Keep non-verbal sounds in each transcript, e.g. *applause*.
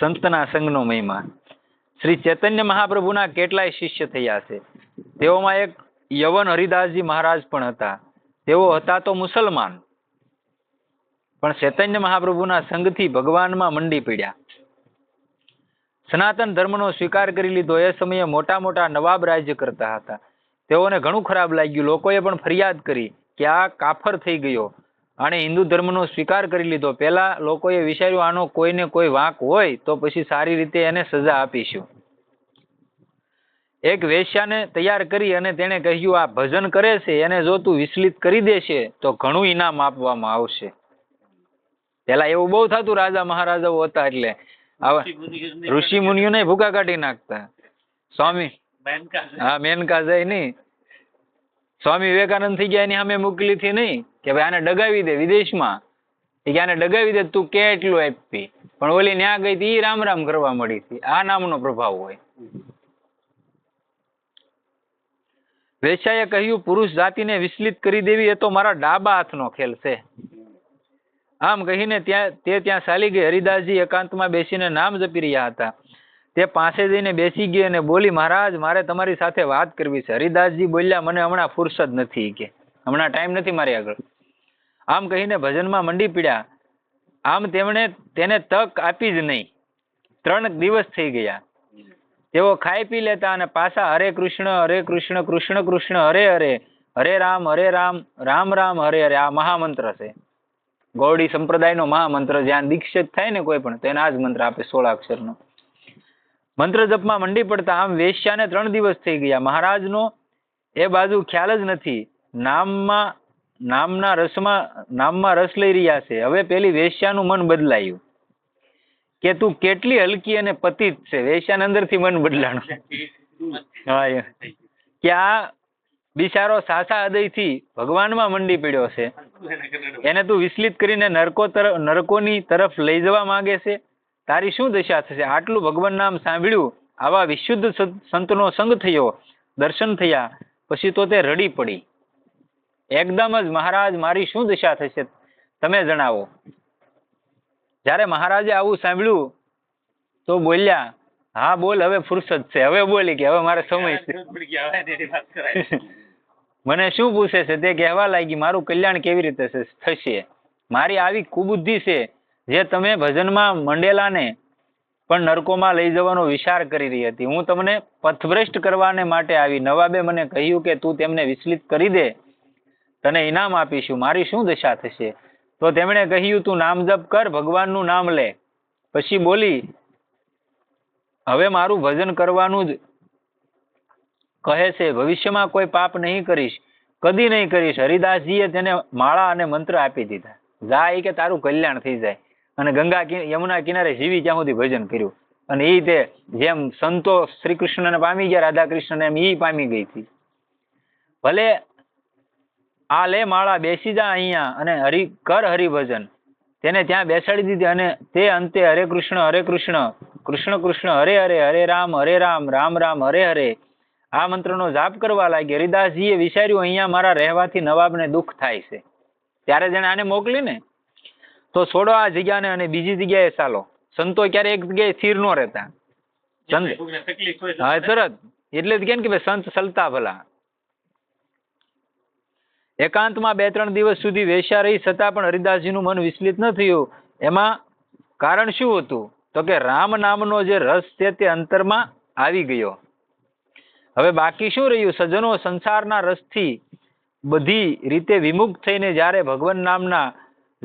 સંતના સંઘનો મહિમા. શ્રી ચૈતન્ય મહાપ્રભુના કેટલાય શિષ્ય થયા છે. તેઓમાં એક યવન હરિદાસજી મહારાજ પણ હતા. તેઓ હતા તો મુસલમાન. પણ ચૈતન્ય મહાપ્રભુના સંઘથી ભગવાનમાં મંડી પડ્યા. સનાતન ધર્મનો સ્વીકાર કરી લીધો એ સમયે મોટા મોટા નવાબ રાજ્ય કરતા હતા. તેઓને ઘણું ખરાબ લાગ્યું. લોકોએ પણ ફરિયાદ કરી કે આ કાફર થઈ ગયો. આણે હિન્દુ ધર્મનો સ્વીકાર કરી લીધો. પહેલા લોકોએ વિચાર્યું આનો કોઈને કોઈ વાંક હોય તો પછી સારી રીતે એને સજા આપીશું. એક વેશ્યાને તૈયાર કરી અને તેણે કહ્યું આ ભજન કરે છે એને જો તું વિચલિત કરી દેશે તો ઘણું ઇનામ આપવામાં આવશે. પેલા એવું બહુ થતું રાજા મહારાજાઓ હતા એટલે. આવા ઋષિ મુનિઓને ભૂકા કાઢી નાખતા. સ્વામી. હા મેનકા જાય નહીં સ્વામી વિવેકાનંદ થઈ ગયા એની સામે હતી નહીં, કે ભાઈ આને ડગાવી દે વિદેશમાં. એ કે આને ડગાવી દે તું કે એટલું આપી? પણ ઓલી ન્યા ગઈ હતી રામ રામ કરવા મળી હતી. આ નામનો પ્રભાવ હોય. વેશ્યાએ કહ્યું, પુરુષ જાતિને વિચલિત કરી દેવી એ તો મારા ડાબા હાથનો ખેલ છે. આમ કહીને ત્યાં તે ત્યાં ચાલી ગઈ. હરિદાસજી એકાંતમાં બેસીને નામ જપી રહ્યા હતા. તે પાસે જઈને બેસી ગઈ અને બોલી, મહારાજ, મારે તમારી સાથે વાત કરવી છે. હરિદાસજી બોલ્યા, મને હમણાં ફુરસદ નથી કે. હમણાં ટાઈમ નથી મારી આગળ. આમ કહીને ભજનમાં મંડી પીડ્યા. આમ તેમણે તેને તક આપી જ નહીં. ત્રણ દિવસ થઈ ગયા. તેઓ ખાઈ પી લેતા અને પાછા હરે કૃષ્ણ હરે કૃષ્ણ કૃષ્ણ કૃષ્ણ, હરે હરે હરે રામ હરે રામ રામ રામ, હરે હરે. આ મહામંત્ર છે. ગૌડી સંપ્રદાયનો મહામંત્ર. જ્યાં દીક્ષિત થાય ને કોઈ પણ તેને આ જ મંત્ર આપે સોળ અક્ષરનો. મંત્ર જપમાં મંડી પડતા આમ વેશ્યાને ત્રણ દિવસ થઈ ગયા. મહારાજનો એ બાજુ ખ્યાલ જ નથી. નામમાં, નામના રસમાં, નામમાં રસ લઈ રહ્યા છે. હવે પેલી વેશ્યાનું મન બદલાયું. કે તું કેટલી હલકી અને પતિત છે. વેશ્યાને અંદરથી મન બદલાણું. હા કે આ બિચારો સાસા હૃદયથી ભગવાનમાં મંડી પડ્યો છે. એને તું વિચલિત કરીને નરકો તરફ, નરકોની તરફ લઈ જવા માંગે છે. તારી શું દશા થશે? આટલું ભગવાન નામ સાંભળ્યું આવા વિશુદ્ધ સંતનો સંગ થયો દર્શન થયા પછી તો તે રડી પડી. એકદમ જ મહારાજ મારી શું દશા થશે? તમે જણાવો. જ્યારે મહારાજે આવું સાંભળ્યું તો બોલ્યા હા બોલ હવે ફુરસદ છે. હવે બોલી કે હવે મારે સમય છે. *laughs* મને શું પૂછે છે? તે કહેવા લાગી મારું કલ્યાણ કેવી રીતે થશે? મારી આવી કુબુદ્ધિ છે જે તમે ભજનમાં મંડેલાને પણ નરકોમાં લઈ જવાનો વિચાર કરી રહી હતી. હું તમને પથભ્રષ્ટ કરવાને માટે આવી નવાબે મને કહ્યું કે તું તેમને વિચલિત કરી દે. તને ઇનામ આપીશું. મારી શું દશા થશે? તો તેમણે કહ્યું, તું નામ જપ કર, ભગવાનનું નામ લે. પછી બોલી, હવે મારું ભજન કરવાનું જ કહે છે. ભવિષ્યમાં કોઈ પાપ નહીં કરીશ. કદી નહીં કરીશ. હરિદાસજીએ તેને માળા અને મંત્ર આપી દીધા. જા એ કે તારું કલ્યાણ થઈ જાય. અને ગંગા યમુના કિનારે જીવી ત્યાં સુધી ભજન કર્યું. અને એ તે જેમ સંતો શ્રી કૃષ્ણને પામી ગયા રાધા કૃષ્ણને એમ ઈ પામી ગઈ હતી. ભલે આ લે માળા બેસી જા અહીંયા અને હરિ, કર હરિભજન. તેને ત્યાં બેસાડી દીધી અને તે અંતે હરે કૃષ્ણ હરે કૃષ્ણ કૃષ્ણ કૃષ્ણ, હરે હરે હરે રામ હરે રામ રામ રામ, હરે હરે. આ મંત્રનો જાપ કરવા લાગી હરિદાસજીએ વિચાર્યું, અહીંયા મારા રહેવાથી નવાબને દુઃખ થાય છે. ત્યારે જેને આને મોકલી ને તો છોડો આ જગ્યાને અને બીજી જગ્યાએ ચાલો. સંતો ક્યારે એક જગ્યાએ સ્થિર ન રહેતા. હા તરત. એટલે જ કેમ કે ભાઈ સંત સલતા ભલા. એકાંતમાં બે ત્રણ દિવસ સુધી વેશ્યા રહી છતાં પણ હરિદાસજીનું મન વિચલિત ન થયું. એમાં કારણ શું હતું? તો કે રામ નામનો જે રસ છે તે અંતરમાં આવી ગયો. હવે બાકી શું રહ્યું? સજ્જનો સંસારના રસથી બધી રીતે વિમુખ થઈને જ્યારે ભગવાન નામના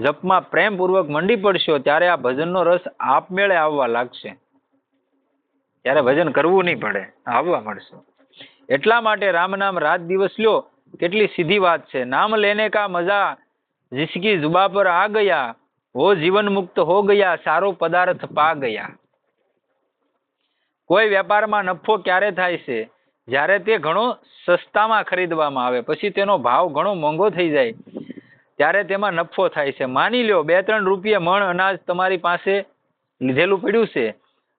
જપમાં પ્રેમપૂર્વક મંડી પડશો ત્યારે આ ભજનનો રસ આપમેળે આવવા લાગશે. ત્યારે ભજન કરવું નહીં પડે, આવવા મળશે. એટલા માટે રામ નામ રાત દિવસ લ્યો, કેટલી સીધી વાત છે. નામ લેને કા મજા, જિસકી જુબા પર આ ગયા, હો જીવન મુક્ત હો ગયા, સારો પદાર્થ પા ગયા. કોઈ વેપારમાં નફો ક્યારે થાય છે? જ્યારે તે ઘણો સસ્તામાં ખરીદવામાં આવે, પછી તેનો ભાવ ઘણો મોંઘો થઈ જાય. ત્યારે તેમાં નફો થાય છે. માની લ્યો બે ત્રણ રૂપિયા મણ અનાજ તમારી પાસે લીધેલું પડ્યું છે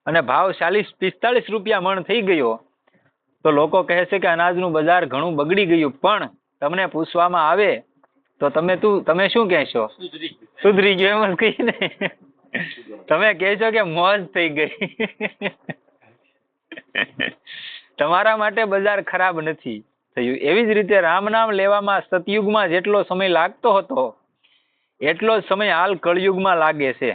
અને ભાવ ચાલીસ, પિસ્તાળીસ રૂપિયા મણ થઈ ગયો, તો લોકો કહે છે કે અનાજનું બજાર ઘણું બગડી ગયું. પણ તમને પૂછવામાં આવે તો તમે તું, તમે શું કહેશો? સુધરી ગયો એમ જ કહીને. તમે કહેશો કે મોજ થઈ ગઈ. તમારા માટે બજાર ખરાબ નથી. થયું એવી જ રીતે રામ નામ લેવામાં સતયુગમાં જેટલો સમય લાગતો હતો, એટલો જ સમય હાલ કળયુગમાં લાગે છે.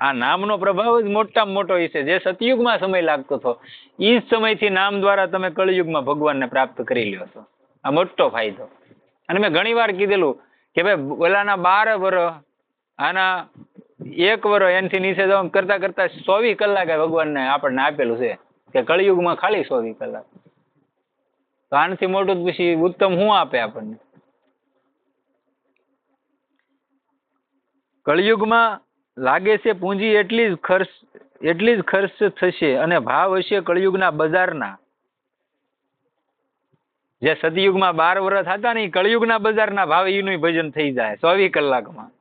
આ નામનો પ્રભાવ જ મોટામાં મોટો એ છે. જે સતયુગમાં સમય લાગતો હતો એ જ સમયથી નામ દ્વારા તમે કળયુગમાં ભગવાનને પ્રાપ્ત કરી લ્યો છો. આ મોટો ફાયદો. અને મેં ઘણી વાર કીધેલું કે ભાઈ, ઓલાના બાર વર, આના એક વર એનથી નીચે જવા કરતા કરતા ચોવીસ કલાકે ભગવાનને આપણને આપેલું છે કે કળયુગમાં ખાલી ચોવીસ કલાક. તો આનાથી મોટું પછી ઉત્તમ શું આપે આપણને? કળિયુગમાં લાગે છે પૂંજી એટલી જ ખર્ચ, એટલી જ ખર્ચ થશે અને ભાવ હશે કળિયુગના બજારના. જે સતયુગમાં બાર વર્ષ હતા ને કળિયુગના બજારના ભાવ એનું ભજન થઈ જાય ચોવીસ કલાકમાં.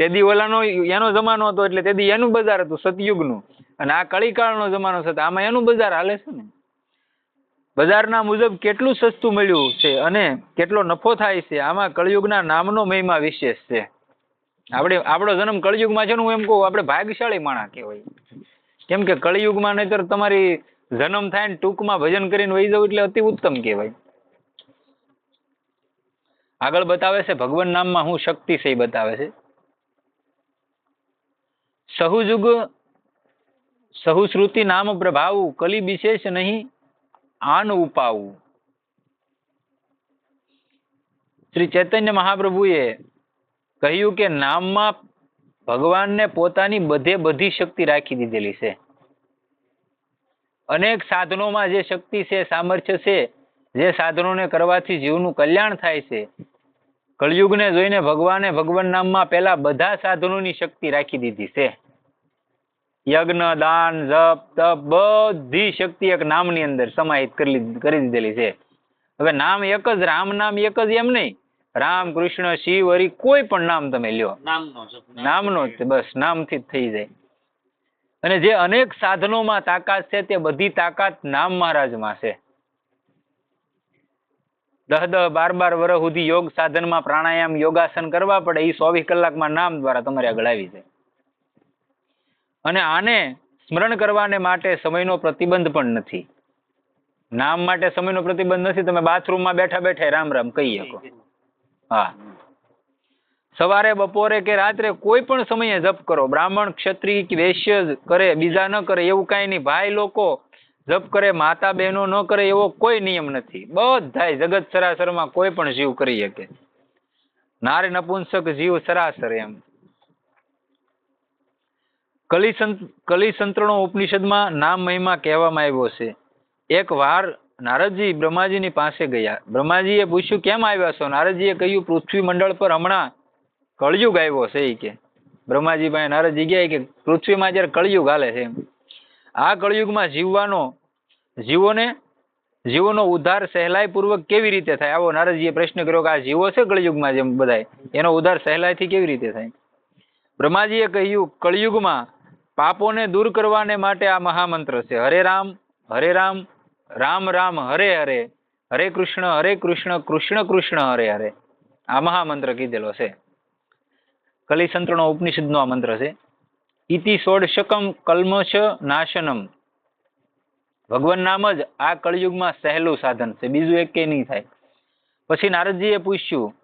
તેદી ઓલાનો એનો જમાનો હતો એટલે તેદી એનું બજાર હતું સતયુગનું અને આ કળીકાળનો જમાનો છે આમાં એનું બજાર હાલે છે ને? બજારના મુજબ કેટલું સસ્તું મળ્યું છે અને કેટલો નફો થાય છે? આમાં કળિયુગના નામનો મહિમા વિશેષ છે. આપણે, આપણો જન્મ કળિયુગમાં છે ને હું એમ કહું, આપણે ભાગ્યશાળી માણા કહેવાય. કેમ કે કળિયુગમાં નહીતર તમારી જન્મ થાય ને ટૂંકમાં ભજન કરીને વહી જવું એટલે અતિ ઉત્તમ કહેવાય. આગળ બતાવે છે, ભગવાન નામમાં હું શક્તિ છે બતાવે છે. સહુજુગ, સહુશ્રુતિ નામ પ્રભાવ કલી વિશેષ નહીં આન ઉપાવું શ્રી ચૈતન્ય મહાપ્રભુએ કહ્યું કે નામમાં ભગવાનને પોતાની બધે બધી શક્તિ રાખી દીધેલી છે. અનેક સાધનોમાં જે શક્તિ છે, સામર્થ્ય છે, જે સાધનોને કરવાથી જીવનું કલ્યાણ થાય છે, કળિયુગને જોઈને ભગવાને ભગવાન નામમાં પેલા બધા સાધનોની શક્તિ રાખી દીધી છે. યજ્ઞ દાન જપ તપ બધી શક્તિ એક નામની અંદર સમાહિત કરી કરી દીધેલી છે. હવે નામ એક જ રામ નામ એક જ એમ નહીં. રામ કૃષ્ણ શિવ હરિ કોઈ પણ નામ તમે લ્યો. નામનો જ બસ નામથી જ થઈ જાય. અને જે અનેક સાધનોમાં તાકાત છે તે બધી તાકાત નામ મહારાજમાં છે. દહ દહ બાર બાર વર્ષ સુધી યોગ સાધનમાં પ્રાણાયામ યોગાસન કરવા પડે એ ચોવીસ કલાકમાં નામ દ્વારા તમારે આગળ આવી જાય. અને આને સ્મરણ કરવાને માટે સમયનો પ્રતિબંધ પણ નથી. નામ માટે સમયનો પ્રતિબંધ નથી, તમે બાથરૂમમાં બેઠા બેઠા રામ રામ કહી શકો. હા. સવારે, બપોરે કે રાત્રે કોઈ પણ સમયે જપ કરો. બ્રાહ્મણ ક્ષત્રિય કે વૈશ્ય કરે, બીજા ન કરે, એવું કાંઈ નહીં. ભાઈ લોકો જપ કરે, માતા બહેનો ન કરે, એવો કોઈ નિયમ નથી. બધાય જગત સરાસરમાં કોઈ પણ જીવ કરી શકે. નારી નપુંસક જીવ સરાસર એમ. કલિસંત કલિસંત્રણો ઉપનિષદમાં નામ મહિમા કહેવામાં આવ્યો છે. એક વાર નારદજી બ્રહ્માજીની પાસે ગયા. બ્રહ્માજીએ પૂછ્યું, કેમ આવ્યા છો? નારદજીએ કહ્યું, પૃથ્વી મંડળ પર હમણાં કળયુગ આવ્યો છે. એ કે. બ્રહ્માજી પાસે નારદજી ગયા કે, પૃથ્વીમાં જ્યારે કળયુગ હાલે છે. આ કળયુગમાં જીવવાનો, જીવોને, જીવોનો ઉદ્ધાર સહેલાઈપૂર્વક કેવી રીતે થાય? આવો નારદજીએ પ્રશ્ન કર્યો કે આ જીવો છે કળયુગમાં જેમ બધાય? એનો ઉદ્ધાર સહેલાઈથી કેવી રીતે થાય? બ્રહ્માજીએ કહ્યું, કળયુગમાં પાપોને દૂર કરવાને માટે આ મહામંત્ર છે. હરે રામ હરે રામ રામ રામ, હરે હરે હરે કૃષ્ણ હરે કૃષ્ણ કૃષ્ણ કૃષ્ણ, હરે હરે. આ મહામંત્ર કીધેલો છે. કલિસંત્રનો ઉપનિષદનો આ મંત્ર છે. ઇતિ ષોડશકમ કલ્મશ નાશનમ. ભગવાન નામ જ આ કળિયુગમાં સહેલું સાધન છે. બીજું એક નહીં થાય. પછી નારદજીએ પૂછ્યું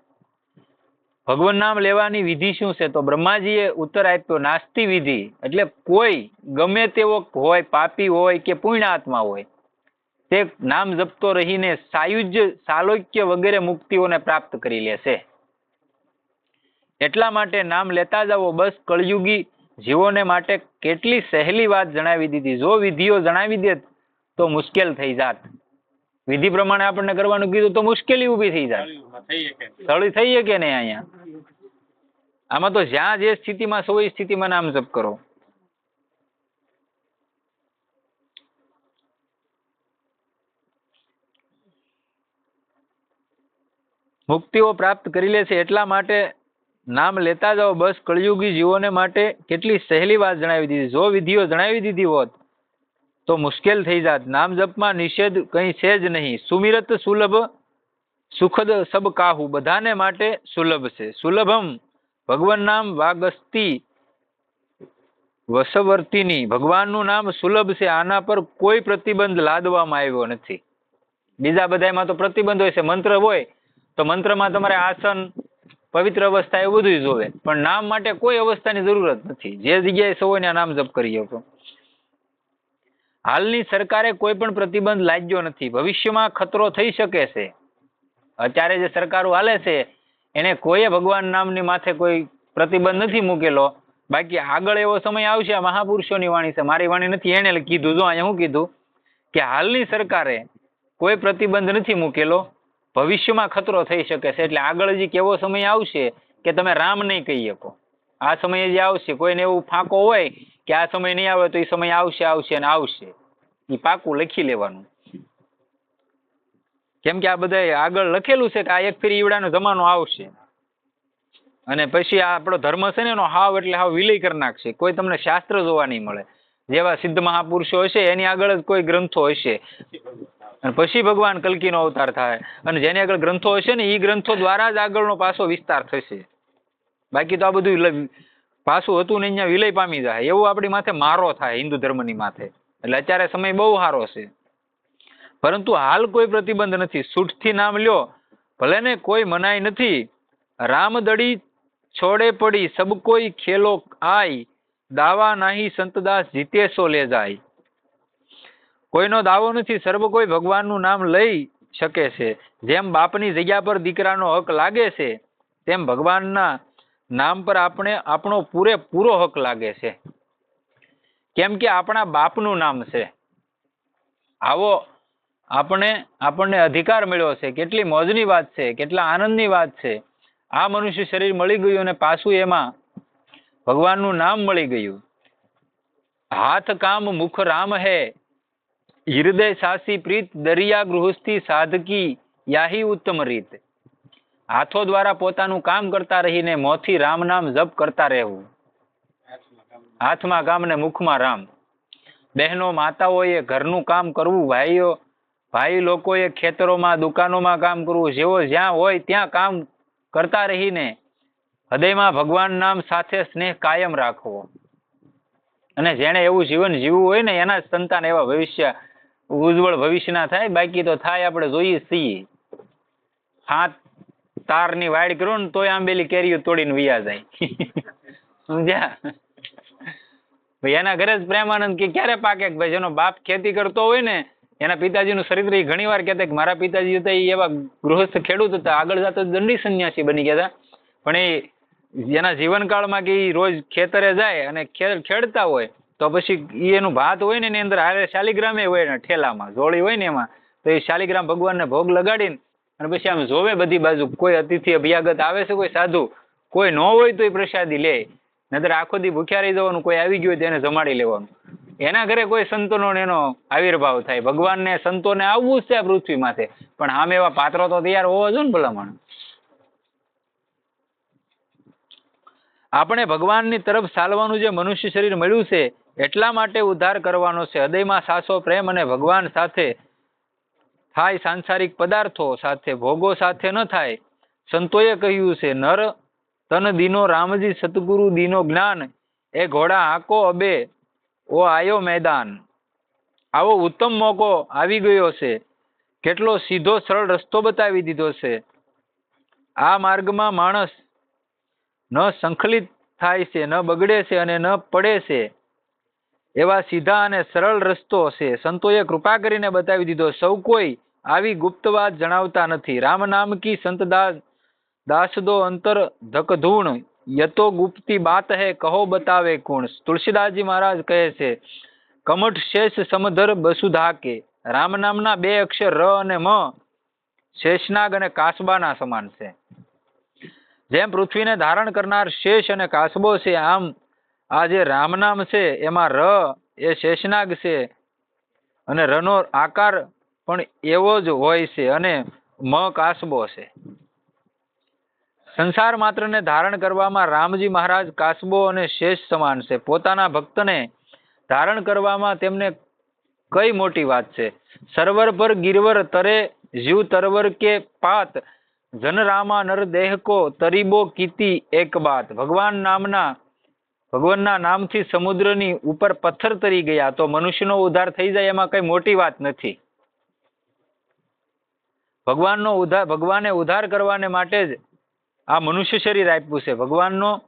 ભગવાન નામ લેવાની વિધિ શું છે? તો બ્રહ્માજીએ ઉત્તર આપ્યો, નાસ્તી વિધિ. એટલે કોઈ ગમે તેવો હોય, પાપી હોય કે પુણ્યાત્મા હોય, તે નામ જપતો રહીને સાયુજ્ય સાલોક્ય વગેરે મુક્તિઓને પ્રાપ્ત કરી લેશે એટલા માટે નામ લેતા જાઓ. બસ કળયુગી જીવોને માટે કેટલી સહેલી વાત જણાવી દીધી. જો વિધિઓ જણાવી દે તો મુશ્કેલ થઈ જાત. વિધિ પ્રમાણે આપણને કરવાનું કીધું તો મુશ્કેલી ઊભી થઈ જાય. સ્થળી થઈ શકે નહીં અહીંયા? આમાં તો જ્યાં જે સ્થિતિમાં એ સ્થિતિમાં નામ જપ કરો. મુક્તિઓ પ્રાપ્ત કરી લે છે એટલા માટે નામ લેતા જાઓ. બસ કળિયુગી જીવોને માટે કેટલી સહેલી વાત જણાવી દીધી. જો વિધિઓ જણાવી દીધી હોત તો મુશ્કેલ થઈ જાત. નામ જપમાં નિષેધ કંઈ છે જ નહીં. સુમિરત સુલભ, સુખદ સબ કાહુ. બધાને માટે સુલભ છે. સુલભમ, ભગવાન નામ વાગસ્તી, વસવર્તીની. ભગવાનનું નામ સુલભ છે. આના પર કોઈ પ્રતિબંધ લાદવામાં આવ્યો નથી. બીજા બધામાં તો પ્રતિબંધ હોય છે. મંત્ર હોય, તો મંત્રમાં તમારે આસન, પવિત્ર અવસ્થા એ બધું જોવે. પણ નામ માટે કોઈ અવસ્થાની જરૂરત નથી. જે જગ્યાએ સૌને નામ જપ કરી શકો. હાલની સરકારે કોઈ પણ પ્રતિબંધ લાદ્યો નથી. ભવિષ્યમાં ખતરો થઈ શકે છે. અત્યારે જે સરકારો હાલે છે, એને કોઈએ ભગવાન નામની માથે કોઈ પ્રતિબંધ નથી મૂકેલો. બાકી આગળ એવો સમય આવશે, આ મહાપુરુષોની વાણી છે. મારી વાણી નથી, એને કીધું. જો અહીંયા હું કીધું કે હાલની સરકારે કોઈ પ્રતિબંધ નથી મૂકેલો, ભવિષ્યમાં ખતરો થઈ શકે છે. એટલે આગળ જે કેવો સમય આવશે કે તમે રામ નહીં કહી શકો? આ સમયે જે આવશે, કોઈને એવું ફાંકો હોય કે આ સમય નહીં આવે તો એ સમય આવશે આવશે અને આવશે. એ પાકું લખી લેવાનું. કેમ કે આ બધા આગળ લખેલું છે કે આ એક ફેરી ઈવડાનો જમાનો આવશે. અને પછી આ આપણો ધર્મ છે ને એનો હાવ એટલે હાવ વિલય કરી નાખશે. કોઈ તમને શાસ્ત્ર જોવા નહીં મળે. જેવા સિદ્ધ મહાપુરુષો હશે, એની આગળ જ કોઈ ગ્રંથો હશે. અને પછી ભગવાન કલ્કીનો અવતાર થાય. અને જેની આગળ ગ્રંથો હશે ને એ ગ્રંથો દ્વારા જ આગળનો પાછો વિસ્તાર થશે. બાકી તો આ બધું પાછું હતું ને અહીંયા વિલય પામી જાય. એવું આપણી માથે મારો થાય, હિન્દુ ધર્મની માથે. એટલે અત્યારે સમય બહુ સારો છે. પરંતુ હાલ કોઈ પ્રતિબંધ નથી. છૂટથી નામ લ્યો. ભલે ને કોઈ મનાઈ નથી. રામદડી છોડે પડી, સબ કોઈ ખેલો આય દાવા નાહી સંતદાસ જીતે સો લે જાય. કોઈનો દાવો નથી. સર્વ કોઈ ભગવાનનું નામ લઈ શકે છે. જેમ બાપની જગ્યા પર દીકરાનો હક લાગે છે, તેમ ભગવાનના નામ પર આપણે, આપણો પૂરેપૂરો હક લાગે છે. કેમ કે આપણા બાપનું નામ છે. આવો, આપણે, આપણને અધિકાર મળ્યો છે. કેટલી મોજની વાત છે, કેટલા આનંદની વાત છે. આ મનુષ્ય શરીર મળી ગયું અને પાછું એમાં ભગવાનનું નામ મળી ગયું. હાથ, કામ, મુખ, રામ હે. હૃદય સાસી પ્રીત દરિયા ગૃહસ્થી સાધકી યાહી ઉત્તમ રીત. હાથો દ્વારા પોતાનું કામ કરતા રહીને મોથી રામ નામ જપ કરતા રહેવું. હાથમાં કામ ને મુખમાં રામ. બહેનો માતાઓએ ઘરનું કામ કરવું, ભાઈઓ, ભાઈ લોકોએ ખેતરોમાં, દુકાનોમાં કામ કરવું જેવો જ્યાં હોય ત્યાં કામ કરતા રહીને હૃદયમાં ભગવાન નામ સાથે સ્નેહ કાયમ રાખવો. અને જેણે એવું જીવન જીવવું હોય ને એના સંતાન એવા ભવિષ્ય, ઉજ્જવળ ભવિષ્યના થાય, બાકી તો થાય આપણે જોઈએ છીએ. હાથ તારની વાડ કરો ને તોય આંબેલી કેરીઓ તોડીને વિયા જાય. સમજ્યા? ભાઈ, એના ઘરે જ પ્રેમાનંદ કે ક્યારે પાકે ભાઈ, જેનો બાપ ખેતી કરતો હોય ને, એના પિતાજીનું ચરિત્ર ઘણી વાર કહેતા કે મારા પિતાજી હતા એ એવા ગૃહસ્થ ખેડૂત હતા, આગળ જતા દંડી સંન્યાસી બની ગયા હતા. પણ એ એના જીવનકાળમાં કે રોજ ખેતરે જાય અને ખેડતા હોય, તો પછી એ એનું ભાત હોય ને એની અંદર હારે શાલિગ્રામે હોય ને ઠેલામાં જોડી હોય ને એમાં, તો એ શાલિગ્રામ ભગવાનને ભોગ લગાડીને અને પછી આમ જોવે બધી બાજુ, કોઈ અતિથિ અભ્યાગત આવે છે, કોઈ સાધુ, કોઈ ન હોય તો એ પ્રસાદી લે. નતર આખો દી ભૂખ્યા રહી જવાનું, કોઈ આવી ગયું હોય તેને જમાડી લેવાનું. એના ઘરે કોઈ સંતોનો એનો આવિર્ભાવ થાય. ભગવાનને સંતોને આવવું જ છે આ પૃથ્વી માથે. પણ આમ એવા પાત્રો તો તૈયાર હોવા જોઈએ ને ભલામણ. આપણે ભગવાનની તરફ ચાલવાનું જે મનુષ્ય શરીર મળ્યું છે, એટલા માટે ઉદ્ધાર કરવાનો છે. હૃદયમાં સાસો પ્રેમ અને ભગવાન સાથે થાય સાંસારિક પદાર્થો સાથે ભોગો સાથે ન થાય. સંતોએ કહ્યું છે, નર, તન દીનો રામજી સતગુરુ દીનો જ્ઞાન, એ ઘોડા હાકો અબે, ઓ આયો મેદાન. આવો ઉત્તમ મોકો આવી ગયો છે. કેટલો સીધો સરળ રસ્તો બતાવી દીધો છે. આ માર્ગમાં માણસ ન સંખલિત થાય છે, ન બગડે છે અને ન પડે છે. એવા સીધા અને સરળ રસ્તો છે સંતોએ કૃપા કરીને બતાવી દીધો, સૌ કોઈ આવી ગુપ્ત વાત જણાવતા નથી. રામ નામ કી સંત દાસ દાસ દો અંતર ધકધૂણ, યતો ગુપ્તી બાત હે, કહો બતાવે કોણ? તુલસીદાસજી મહારાજ કહે છે, કમઠ શેષ સમધર બસુધા કે રામ નામના બે અક્ષર ર અને મ શેષનાગ અને કાસબાના સમાન છે. જેમ પૃથ્વીને ધારણ કરનાર શેષ અને કાસબો છે, આમ આ જે રામ નામ છે, એમાં ર એ શેષનાગ છે. અને રનો આકાર પણ એવો જ હોય છે અને મ કાસબો છે. સંસાર માત્રને ધારણ કરવામાં રામજી મહારાજ કાસબો અને શેષ સમાન છે. પોતાના ભક્તને ધારણ કરવામાં તેમને કઈ મોટી વાત છે? સર્વર પર ગિરવર તરે જીવ તરવર કે પાત? જનરામા નર દેહ કો તરીબો કીતી એક બાત. ભગવાન નામના ભગવાનના નામથી સમુદ્રની ઉપર પથ્થર તરી ગયા તો મનુષ્યનો ઉદ્ધાર થઈ જાય એમાં કઈ મોટી વાત નથી. ભગવાનનો ઉદ્ધાર, ભગવાને ઉદ્ધાર કરવાને માટે જ આ મનુષ્ય શરીર આપ્યું છે. ભગવાનનો,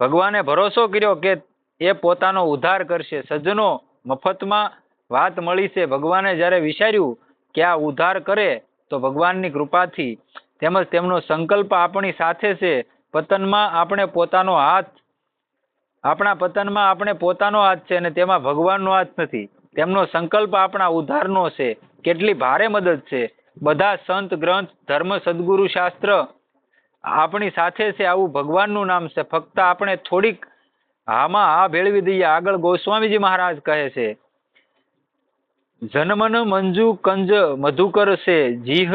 ભગવાને ભરોસો કર્યો કે એ પોતાનો ઉદ્ધાર કરશે. સજ્જનો મફતમાં વાત મળી છે. ભગવાને જ્યારે વિચાર્યું કે આ ઉદ્ધાર કરે તો ભગવાનની કૃપાથી તેમજ તેમનો સંકલ્પ આપણી સાથે છે. પતનમાં આપણે પોતાનો હાથ આપણા પતનમાં આપણે પોતાનો હાથ છે અને તેમાં ભગવાનનો હાથ નથી. તેમનો સંકલ્પ આપણા ઉદ્ધારનો છે. કેટલી ભારે મદદ છે. બધા સંત, ગ્રંથ, ધર્મ, સદગુરુ, શાસ્ત્ર આપણી સાથે છે. આવું ભગવાનનું નામ છે. ફક્ત આપણે થોડીક હામાં હા ભેળવી દઈએ. આગળ ગોસ્વામીજી મહારાજ કહે છે, જનમન મંજુ કંજ મધુકર છે. જીહ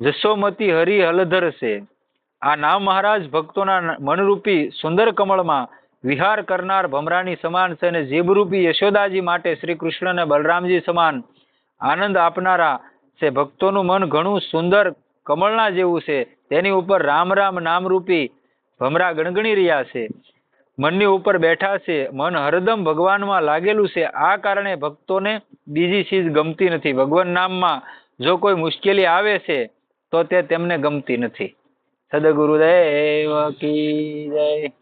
જસોમતી હરિ હલધર છે. આ નામ મહારાજ ભક્તોના મનરૂપી સુંદર કમળમાં વિહાર કરનાર ભમરાની સમાન છે અને જીભરૂપી યશોદાજી માટે શ્રી કૃષ્ણ અને બલરામજી સમાન આનંદ આપનારા છે. ભક્તોનું મન ઘણું સુંદર કમળના જેવું છે. તેની ઉપર રામ રામ નામરૂપી ભમરા ગણગણી રહ્યા છે. મનની ઉપર બેઠા છે. મન હરદમ ભગવાનમાં લાગેલું છે. આ કારણે ભક્તોને બીજી ચીજ ગમતી નથી. ભગવાન નામમાં જો કોઈ મુશ્કેલી આવે છે, તો તે તેમને ગમતી નથી. સદગુરુદેવ કી જય.